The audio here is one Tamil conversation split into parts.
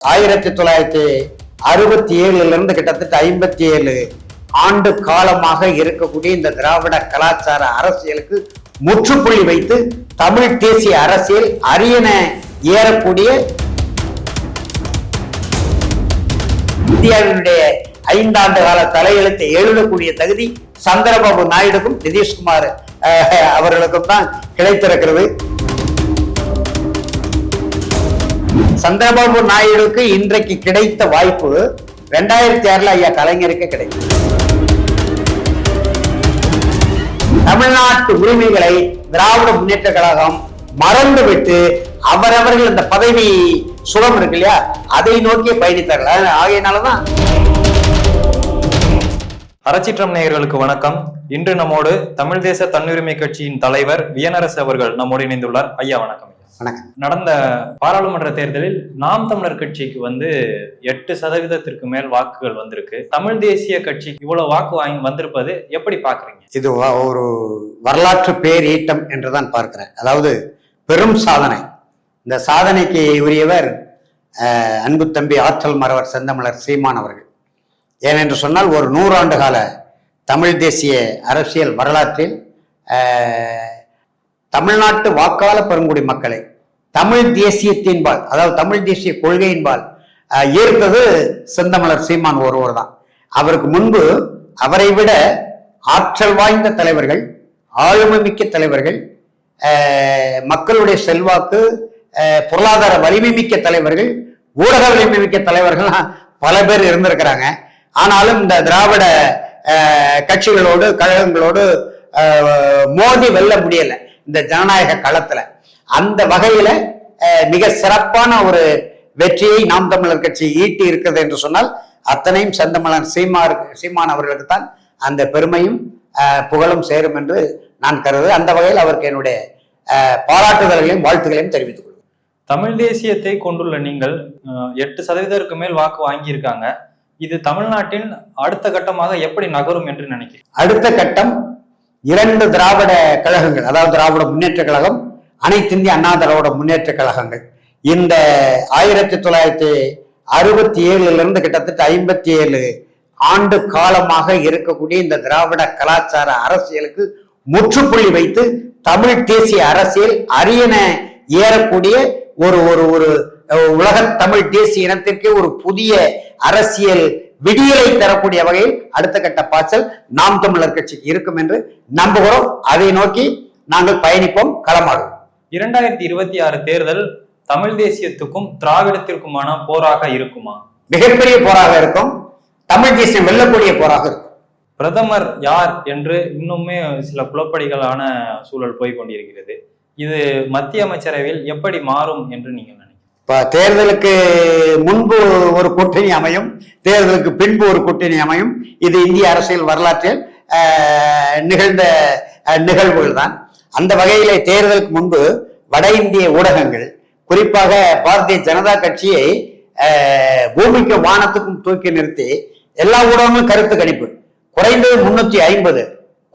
ஆயிரத்தி தொள்ளாயிரத்தி அறுபத்தி ஏழுல இருந்து கிட்டத்தட்ட ஐம்பத்தி ஏழு ஆண்டு காலமாக இருக்கக்கூடிய இந்த திராவிட கலாச்சார அரசியலுக்கு முற்றுப்புள்ளி வைத்து தமிழ் தேசிய அரசியல் அரியண ஏறக்கூடிய இந்தியாவினுடைய ஐந்தாண்டு கால தலையெழுத்தை எழுதக்கூடிய தகுதி சந்திரபாபு நாயுடுக்கும் நிதிஷ்குமார் அவர்களுக்கும் தான் கிடைத்திருக்கிறது. சந்திரபாபு நாயுடுக்கு இன்றைக்கு கிடைத்த வாய்ப்பு ரெண்டாயிரத்தி ஆறுல ஐயா கலைஞருக்கு கிடைக்கும் தமிழ்நாட்டு உரிமைகளை திராவிட முன்னேற்ற கழகம் மறந்துவிட்டு அவரவர்கள் இந்த பதவி சுகம் இருக்கு இல்லையா? அதை நோக்கி பயணித்தார்கள். ஆகையினாலதான். அறச்சிற்றம் நேயர்களுக்கு வணக்கம். இன்று நம்மோடு தமிழ் தேச தன்னுரிமை கட்சியின் தலைவர் வியனரசு அவர்கள் நம்மோடு இணைந்துள்ளார். ஐயா வணக்கம். வணக்கம். நடந்த பாராளுமன்ற தேர்தலில் நாம் தமிழர் கட்சிக்கு வந்து எட்டு சதவீதத்திற்கு மேல் வாக்குகள் வந்திருக்கு. தமிழ் தேசிய கட்சி இவ்வளவு வாக்கு வாங்கி வந்திருப்பது எப்படி பாக்குறீங்க இது ஒரு வரலாற்று பேரீட்டம் என்றுதான் பார்க்கிறேன். அதாவது பெரும் சாதனை. இந்த சாதனைக்கு உரியவர் அன்பு தம்பி ஆற்றல் மறவர் செந்தமிழர் சீமான் அவர்கள். ஏனென்று சொன்னால் ஒரு நூறாண்டு கால தமிழ் தேசிய அரசியல் வரலாற்றில் தமிழ்நாட்டு வாக்காள பெருங்குடி மக்களை தமிழ் தேசியத்தின்பால் அதாவது தமிழ் தேசிய கொள்கையின்பால் ஈர்த்தது செந்தமலர் சீமான் ஒருவர் தான். அவருக்கு முன்பு அவரை விட ஆற்றல் வாய்ந்த தலைவர்கள் ஆளுமைமிக்க தலைவர்கள் மக்களுடைய செல்வாக்கு பொருளாதார வலிமை மிக்க தலைவர்கள் ஊடக வலிமை மிக்க தலைவர்கள்லாம் பல பேர் இருந்திருக்கிறாங்க. ஆனாலும் இந்த திராவிட கட்சிகளோடு கழகங்களோடு மோதி வெல்ல முடியலை. இந்த ஜனநாயக களத்துல அந்த வகையில மிக சிறப்பான ஒரு வெற்றியை நாம் தமிழர் கட்சி ஈட்டி இருக்கிறது என்று சொன்னால் அத்தனையும் செந்தமலன் சீமார் சீமான் அவர்களுக்கு தான் அந்த பெருமையும் புகழும் சேரும் என்று நான் கருது அந்த வகையில் அவருக்கு என்னுடைய பாராட்டுதல்களையும் வாழ்த்துக்களையும் தெரிவித்துக் கொள்கிறேன். தமிழ் தேசியத்தை கொண்டுள்ள நீங்கள் எட்டு சதவீதத்திற்கு மேல் வாக்கு வாங்கியிருக்காங்க. இது தமிழ்நாட்டின் அடுத்த கட்டமாக எப்படி நகரும் என்று நினைக்கிறீங்க? அடுத்த கட்டம் இரண்டு திராவிட கழகங்கள் அதாவது திராவிட முன்னேற்ற கழகம் அனைத்து இந்திய அண்ணா திராவிட முன்னேற்ற கழகங்கள். இந்த ஆயிரத்தி தொள்ளாயிரத்தி அறுபத்தி ஏழுல இருந்து கிட்டத்தட்ட ஐம்பத்தி ஏழு ஆண்டு காலமாக இருக்கக்கூடிய இந்த திராவிட கலாச்சார அரசியலுக்கு முற்றுப்புள்ளி வைத்து தமிழ் தேசிய அரசியல் அரியண ஏறக்கூடிய ஒரு ஒரு ஒரு உலக தமிழ் தேசிய இனத்திற்கே ஒரு புதிய அரசியல் விடியலை தரக்கூடிய வகையில் அடுத்த கட்ட பாய்ச்சல் நாம் தமிழர் கட்சிக்கு இருக்கும் என்று நம்புகிறோம். அதை நோக்கி நாங்கள் பயணிப்போம். களமாடுவோம். இரண்டாயிரத்தி இருபத்தி ஆறு தேர்தல் தமிழ் தேசியத்துக்கும் திராவிடத்திற்குமான போராக இருக்குமா? மிகப்பெரிய போராக இருக்கும். தமிழ் தேசியம் வெல்லக்கூடிய போராக இருக்கும். பிரதமர் யார் என்று இன்னுமே சில குழப்படிகளான சூழல் போய் கொண்டிருக்கிறது. இது மத்திய அமைச்சரவையில் எப்படி மாறும் என்று நீங்கள் தேர்தலுக்கு முன்பு ஒரு கூட்டணி அமையும் தேர்தலுக்கு பின்பு ஒரு கூட்டணி அமையும். இது இந்திய அரசியல் வரலாற்றில் நிகழ்ந்த நிகழ்வுகள் தான் அந்த வகையிலே தேர்தலுக்கு முன்பு வட இந்திய ஊடகங்கள் குறிப்பாக பாரதிய ஜனதா கட்சியை பூமிக்கு வானத்துக்கும் தூக்கி நிறுத்தி எல்லா ஊடகங்களும் கருத்து கணிப்பு. குறைந்தது முன்னூத்தி ஐம்பது.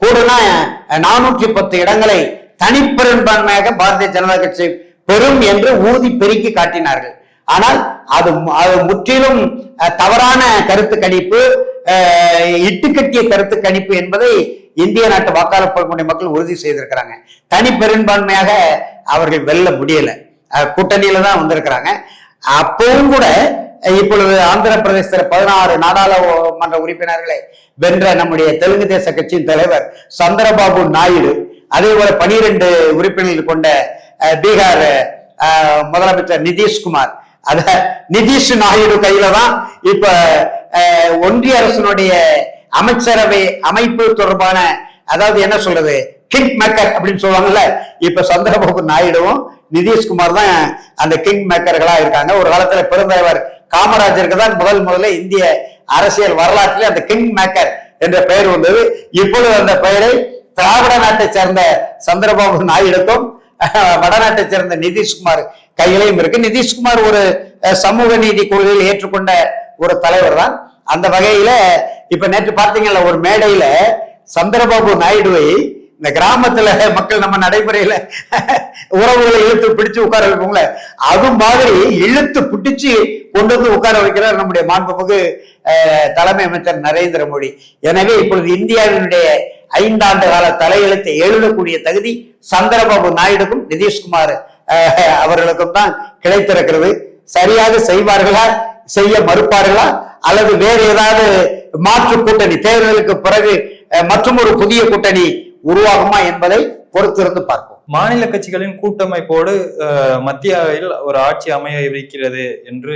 கூடுனா நானூற்றி பத்து இடங்களை தனிப்பெரும்பான்மையாக பாரதிய ஜனதா கட்சி பெறும் என்று ஊதி பெருக்கி காட்டினார்கள். ஆனால் அது அது முற்றிலும் தவறான கருத்து கணிப்பு இட்டுக்கட்டிய கருத்து கணிப்பு என்பதை இந்திய நாட்டு வாக்காளர் பெருமுறை மக்கள் உறுதி செய்திருக்கிறாங்க. தனி பெரும்பான்மையாக அவர்கள் வெல்ல முடியல. கூட்டணியில தான் வந்திருக்கிறாங்க. அப்பவும் கூட இப்பொழுது ஆந்திர பிரதேசத்தில் பதினாறு நாடாளுமன்ற உறுப்பினர்களை வென்ற நம்முடைய தெலுங்கு தேச கட்சியின் தலைவர் சந்திரபாபு நாயுடு அதே போல பனிரெண்டு உறுப்பினர்கள் கொண்ட பீகார் முதலமைச்சர் நிதிஷ்குமார். அத நிதிஷ் நாயுடு கையில தான் இப்ப ஒன்றிய அரசினுடைய அமைச்சரவை அமைப்பு தொடர்பான அதாவது என்ன சொல்றது கிங் மேக்கர் அப்படின்னு சொல்லுவாங்கல்ல இப்ப சந்திரபாபு நாயுடுவும் நிதிஷ்குமார் தான் அந்த கிங் மேக்கர்களா இருக்காங்க. ஒரு காலத்துல பெருந்தலைவர் காமராஜருக்கு தான் முதல் முதல்ல இந்திய அரசியல் வரலாற்றில் அந்த கிங் மேக்கர் என்ற பெயர் வந்தது. இப்பொழுது அந்த பெயரை திராவிட நாட்டை சேர்ந்த சந்திரபாபு நாயுடுக்கும் வடநாட்டை சேர்ந்த நிதிஷ்குமார் கையிலையும் இருக்கு. நிதிஷ்குமார் ஒரு சமூக நீதி கொள்கையில் ஏற்றுக்கொண்ட ஒரு தலைவர் தான் அந்த வகையில இப்ப நேற்று பார்த்தீங்கல்ல ஒரு மேடையில சந்திரபாபு நாயுடுவை இந்த கிராமத்துல மக்கள் நம்ம நடைமுறையில உறவுகளை இழுத்து பிடிச்சு உட்கார வைப்போம்ல அது மாதிரி இழுத்து பிடிச்சு கொண்டு வந்து உட்கார வைக்கிறார் நம்முடைய மாண்புமிகு அஹ், தலைமை அமைச்சர் நரேந்திர மோடி. எனவே இப்பொழுது இந்தியாவினுடைய ஐந்தாண்டு கால தலையெழுத்தை எழுதக்கூடிய தகுதி சந்திரபாபு நாயுடுக்கும் நிதிஷ்குமார் அவர்களுக்கும் தான் கிடைத்திருக்கிறது சரியாக செய்வார்களா? செய்ய மறுப்பார்களா? அல்லது வேறு ஏதாவது மாற்று கூட்டணி தேர்தலுக்கு பிறகு மற்றும் ஒரு புதிய கூட்டணி உருவாகுமா என்பதை பொறுத்திருந்து பார்ப்போம். மாநில கட்சிகளின் கூட்டமைப்போடு அஹ், மத்தியில் ஒரு ஆட்சி அமைய இருக்கிறது என்று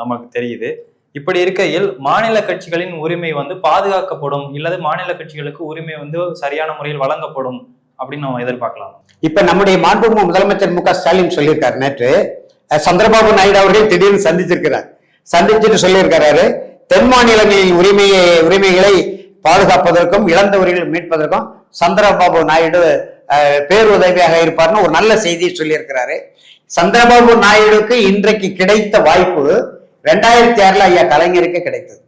நமக்கு தெரியுது. இப்படி இருக்கையில் மாநில கட்சிகளின் உரிமை வந்து பாதுகாக்கப்படும் இல்லது மாநில கட்சிகளுக்கு உரிமை வந்து சரியான முறையில் வழங்கப்படும் அப்படின்னு நம்ம எதிர்பார்க்கலாம். இப்ப நம்முடைய மாண்புமிகு முதலமைச்சர் மு க ஸ்டாலின் சொல்லியிருக்காரு நேற்று. சந்திரபாபு நாயுடு அவர்கள் திடீர்னு சந்திச்சிருக்கிறார். சந்திச்சுட்டு சொல்லியிருக்கிறாரு தென் மாநிலங்களின் உரிமையை உரிமைகளை பாதுகாப்பதற்கும் இழந்த மீட்பதற்கும் சந்திரபாபு நாயுடு பேருதவியாக இருப்பார்னு ஒரு நல்ல செய்தியை சொல்லியிருக்கிறாரு. சந்திரபாபு நாயுடுக்கு இன்றைக்கு கிடைத்த வாய்ப்பு ரெண்டாயிரத்தி ஆறுல ஐயா கலைஞருக்கு கிடைத்தது.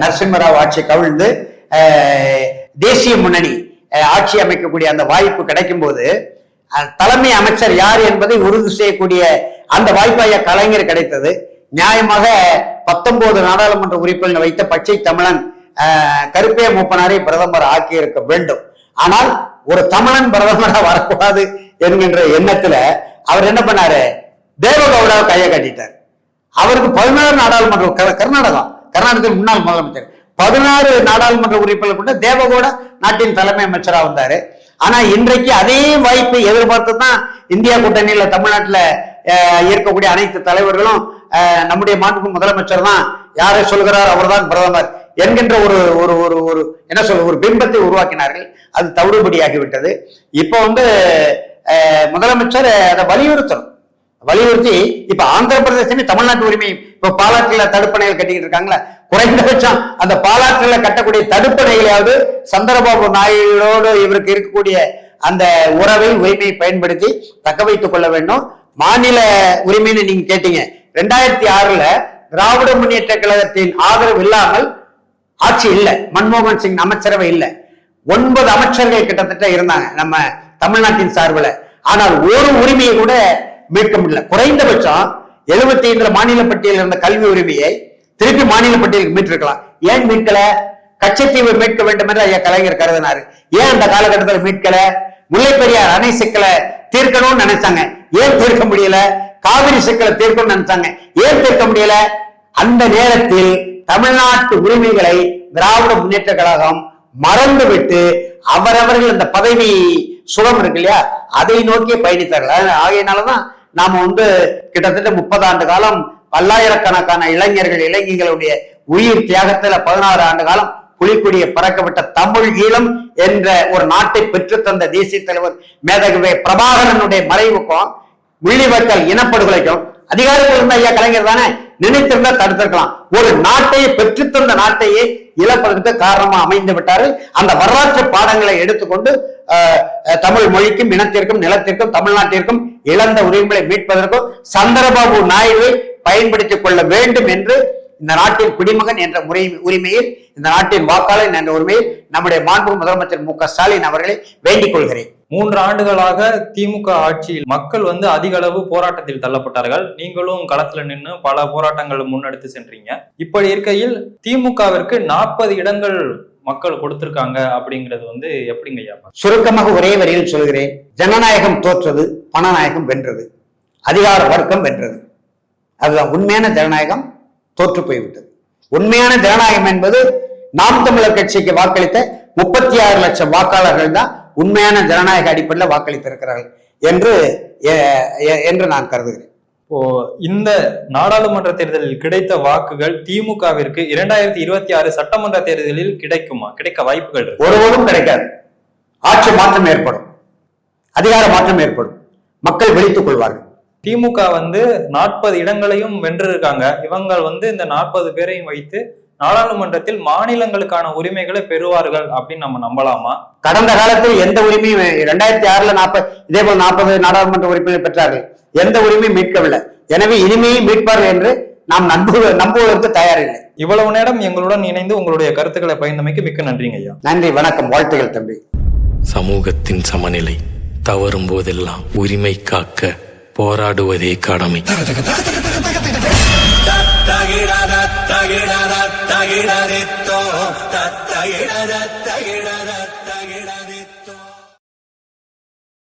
நரசிம்மராவ் ஆட்சி கவிழ்ந்து தேசிய முன்னணி ஆட்சி அமைக்கக்கூடிய அந்த வாய்ப்பு கிடைக்கும் போது தலைமை அமைச்சர் யார் என்பதை உறுதி செய்யக்கூடிய அந்த வாய்ப்பாய கலைஞர் கிடைத்தது. நியாயமாக பத்தொன்பது நாடாளுமன்ற உறுப்பினர்கள் வைத்த பச்சை தமிழன் கருப்பே மூப்பனாரை பிரதமர் ஆக்கியிருக்க வேண்டும். ஆனால் ஒரு தமிழன் பிரதமராக வரக்கூடாது என்கின்ற எண்ணத்துல அவர் என்ன பண்ணாரு? தேவகவுடாவை கையை கட்டிட்டார். அவருக்கு பதினாறு நாடாளுமன்ற கர்நாடகம் கர்நாடகா. கர்நாடகத்தில் முன்னாள் முதலமைச்சர். பதினாறு நாடாளுமன்ற உறுப்பினர் கொண்ட தேவகோட நாட்டின் தலைமை அமைச்சரா வந்தாரு. ஆனா இன்றைக்கு அதே வாய்ப்பை எதிர்பார்த்து தான் இந்தியா கூட்டணியில தமிழ்நாட்டுல இருக்கக்கூடிய அனைத்து தலைவர்களும் நம்முடைய மாண்பு முதலமைச்சர் தான் யாரை சொல்கிறார் அவர்தான் பிரதமர் என்கின்ற ஒரு ஒரு ஒரு ஒரு என்ன சொல்ல ஒரு பிம்பத்தை உருவாக்கினார்கள். அது தவறுபடியாகிவிட்டது இப்போ வந்து முதலமைச்சர் அதை வலியுறுத்தணும். வலியுறுத்தி இப்ப ஆந்திர பிரதேசமே தமிழ்நாட்டு உரிமை இப்ப பாலாற்றில் தடுப்பணைகள் கட்டிக்கிட்டு இருக்காங்களா குறைந்தபட்சம் அந்த பாலாற்றில் கட்டக்கூடிய தடுப்பணைகளையாவது சந்திரபாபு நாயுடோடு இவருக்கு இருக்கக்கூடிய அந்த உறவை உரிமையை பயன்படுத்தி தக்க வைத்துக் கொள்ள வேண்டும். மாநில உரிமைன்னு நீங்க கேட்டீங்க. ரெண்டாயிரத்தி ஆறுல திராவிட முன்னேற்ற கழகத்தின் ஆதரவு இல்லாமல் ஆட்சி இல்லை. மன்மோகன் சிங் அமைச்சரவை இல்லை. ஒன்பது அமைச்சர்கள் கிட்டத்தட்ட இருந்தாங்க நம்ம தமிழ்நாட்டின் சார்பில். ஆனால் ஒரு உரிமையை கூட மீட்க முடியல. குறைந்தபட்சம் எழுபத்தி ஐந்துல மாநில பட்டியலில் இருந்த கல்வி உரிமையை திருப்பி மாநில பட்டியலுக்கு மீட்டிருக்கலாம். ஏன் மீட்கல? கச்சத்தீவை மீட்க வேண்டும் என்று ஐயா கலைஞர் கருதினாரு. ஏன் அந்த காலகட்டத்தில் மீட்கல? முல்லை பெரியார் அணை சிக்கலை தீர்க்கணும்னு நினைச்சாங்க. ஏன் தீர்க்க முடியல? காவிரி சிக்கலை தீர்க்கணும்னு நினைச்சாங்க. ஏன் தீர்க்க முடியல? அந்த நேரத்தில் தமிழ்நாட்டு உரிமைகளை திராவிட முன்னேற்ற கழகம் மறந்துவிட்டு அவரவர்கள் இந்த பதவி சுகம் இருக்கு இல்லையா? அதை நோக்கியே பயணித்தார்கள். ஆகையினாலதான் நாம வந்து கிட்டத்தட்ட முப்பது ஆண்டு காலம் பல்லாயிரக்கணக்கான இளைஞர்கள் இளைஞர்களுடைய உயிர் தியாகத்துல பதினாறு ஆண்டு காலம் புலிக்குடியை பறக்கப்பட்ட தமிழ் ஈழம் என்ற ஒரு நாட்டை பெற்றுத்தந்த தேசிய தலைவர் மேதகவே பிரபாகரனுடைய மறைவுக்கும் முள்ளிவாய்க்கால் இனப்படுகொலைக்கும் அதிகாரத்தில் இருந்த ஐயா கலைஞர் தானே நினைத்திருந்தா தடுத்திருக்கலாம். ஒரு நாட்டையே பெற்றுத்தந்த நாட்டையே இழப்பதற்கு காரணமா அமைந்து விட்டாரு. அந்த வரலாற்று பாடங்களை எடுத்துக்கொண்டு தமிழ் மொழிக்கும் இனத்திற்கும் நிலத்திற்கும் தமிழ்நாட்டிற்கும் இழந்த உரிமைகளை மீட்பதற்கும் சந்திரபாபு நாயுடுவை பயன்படுத்திக் கொள்ள வேண்டும் என்று இந்த நாட்டின் குடிமகன் என்ற முறை உரிமையில் இந்த நாட்டின் வாக்காளர் என்ற உரிமையில் நம்முடைய மாண்பு முதலமைச்சர் மு க ஸ்டாலின் அவர்களை வேண்டிக் கொள்கிறேன். மூன்று ஆண்டுகளாக திமுக ஆட்சியில் மக்கள் வந்து அதிக அளவு போராட்டத்தில் தள்ளப்பட்டார்கள். நீங்களும் களத்துல நின்று பல போராட்டங்கள் முன்னெடுத்து சென்றீங்க. இப்படி இருக்கையில் திமுகவிற்கு நாற்பது இடங்கள் மக்கள் கொடுத்திருக்காங்க அப்படிங்கிறது வந்து எப்படிங்க ஐயா? சுருக்கமாக ஒரே வரியில் சொல்கிறேன். ஜனநாயகம் தோற்றது பணநாயகம் வென்றது அதிகார வர்க்கம் வென்றது. அதுதான் உண்மையான ஜனநாயகம் தோற்று போய்விட்டது. உண்மையான ஜனநாயகம் என்பது நாம் தமிழர் கட்சிக்கு வாக்களித்த முப்பத்தி ஆறு லட்சம் வாக்காளர்கள் தான் உண்மையான ஜனநாயக அடிப்படையில் வாக்களித்திருக்கிறார்கள் என்று என்று நான் கருதுகிறேன். இப்போ இந்த நாடாளுமன்ற தேர்தலில் கிடைத்த வாக்குகள் திமுகவிற்கு இரண்டாயிரத்தி இருபத்தி ஆறு சட்டமன்ற தேர்தலில் கிடைக்குமா? கிடைக்க வாய்ப்புகள் ஒருவரும் கிடைக்காது. ஆட்சி மாற்றம் ஏற்படும். அதிகார மாற்றம் ஏற்படும். மக்கள் விழித்துக் கொள்வார்கள். திமுக வந்து நாற்பது இடங்களையும் வென்றிருக்காங்க. இவங்க வந்து இந்த நாற்பது பேரையும் வைத்து நாடாளுமன்றத்தில் மாநிலங்களுக்கான உரிமைகளை பெறுவார்கள் அப்படின்னு நம்ம நம்பலாமா? கடந்த காலத்தில் எந்த உரிமையும் ரெண்டாயிரத்தி ஆறுல நாற்பது இதே போல் நாற்பது நாடாளுமன்ற உறுப்பினர் பெற்றார்கள். எந்த உரிமையும் மீட்கவில்லை. எனவே இனிமையும் மீட்பார்கள் என்று நாம் நம்பு நம்புவதற்கு தயாரில்லை. இவ்வளவு நேரம் எங்களுடன் இணைந்து உங்களுடைய கருத்துக்களை பகிர்ந்தமைக்கு மிக்க நன்றிங்க ஐயா. நன்றி வணக்கம் வாழ்த்துகள் தம்பி. சமூகத்தின் சமநிலை தவறும் போதெல்லாம் உரிமை காக்க போராடுவதே கடமை. തത്തയിടരത്തോ തത്തയിടരത്തയിടരത്ത